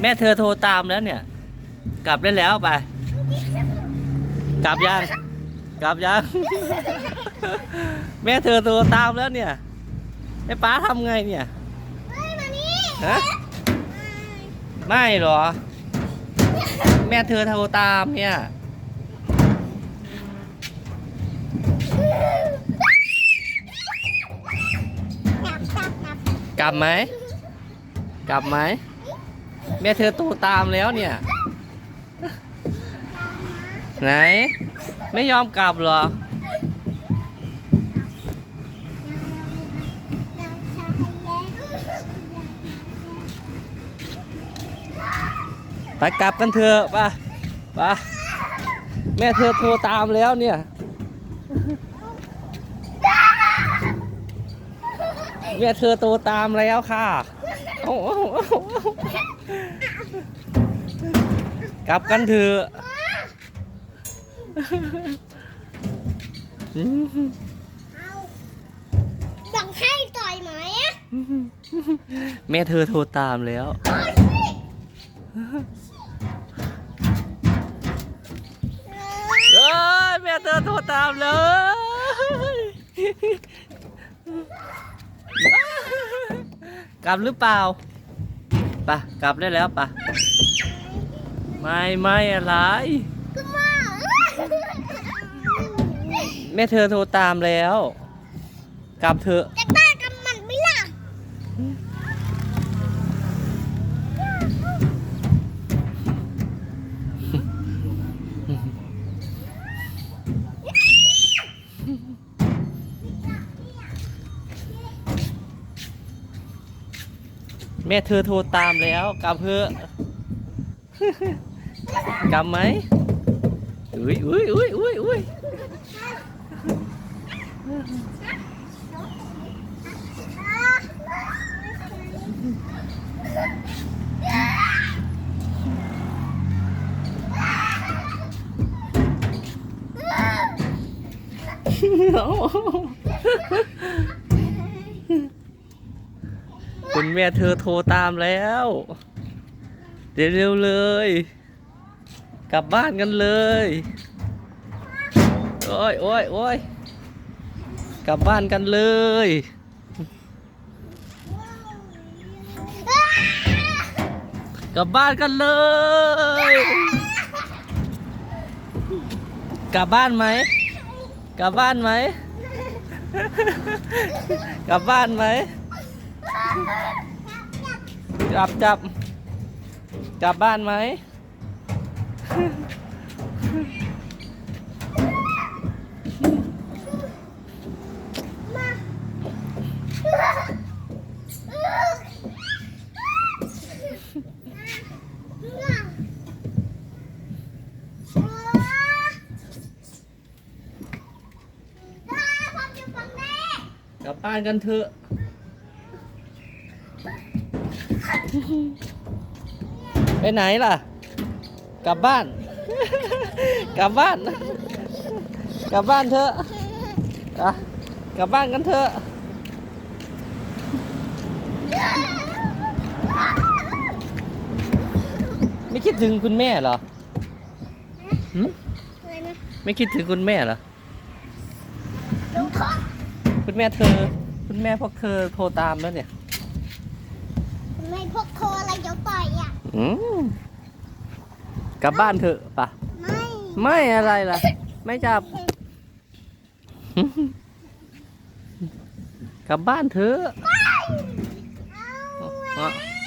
แม่เธอโทรตามแล้วเนี่ย กลับได้แล้วไป กลับยัง กลับยัง แม่เธอโทรตามแล้วเนี่ยไอ้ป้าทำไงเนี่ยเฮ้ยมานี่ฮะไม่หรอ แม่เธอโทรตามเนี่ย กลับไหม กลับไหม แม่เธอโทรตามแล้วเนี่ย ไหน ไม่ยอมกลับหรอไปกลับกันเถอะป่ะป่ะแม่เธอโทรตามแล้วเนี่ย แม่เธอโทรตามแล้วค่ะ กลับกันเถอะเอาบังให้ต่อยไหมอะแม่เธอโทรตามแล้ว เอ้ยแม่เธอโทรตามเลย กลับหรือเปล่าปะกลับได้แล้วปะไม่ไม่อะไรก็มาแม่เธอโทรตามแล้ว กลับเถอะ จะบ้ากั แม่เธอโทรตามแล้วกลับเถอกลับไหมอุ้ยอุ้ยอุ้ยอุ้ยอุ้ย คุณแม่เธอโทรตามแล้ว เดี๋ยวเร็วเลย กลับบ้านกันเลย โอ้ยโอ้ยโอ้ยกลับบ้านกันเลย กลับบ้านกันเลย กลับบ้านไหม กลับบ้านไหม กลับบ้านไหม จับจับกลับบ้านไหม กลับบ้านกันเถอะ ไปไหนล่ะ กลับบ้าน กลับบ้าน กลับบ้านเถอะอะกลับบ้านกันเถอะไม่คิดถึงคุณแม่เหรอหึไม่คิดถึงคุณแม่เหรอคุณแม่เธอ คุณแม่พวกเธอโทรตามแล้วเนี่ย ไม่พกโทรอะไรเดี๋ยวต่อยอะ อืมกลับบ้านเถอะปะไม่ไม่อะไรล่ะ ไม่จับ กลับบ้านเถอะ เอาอะไว้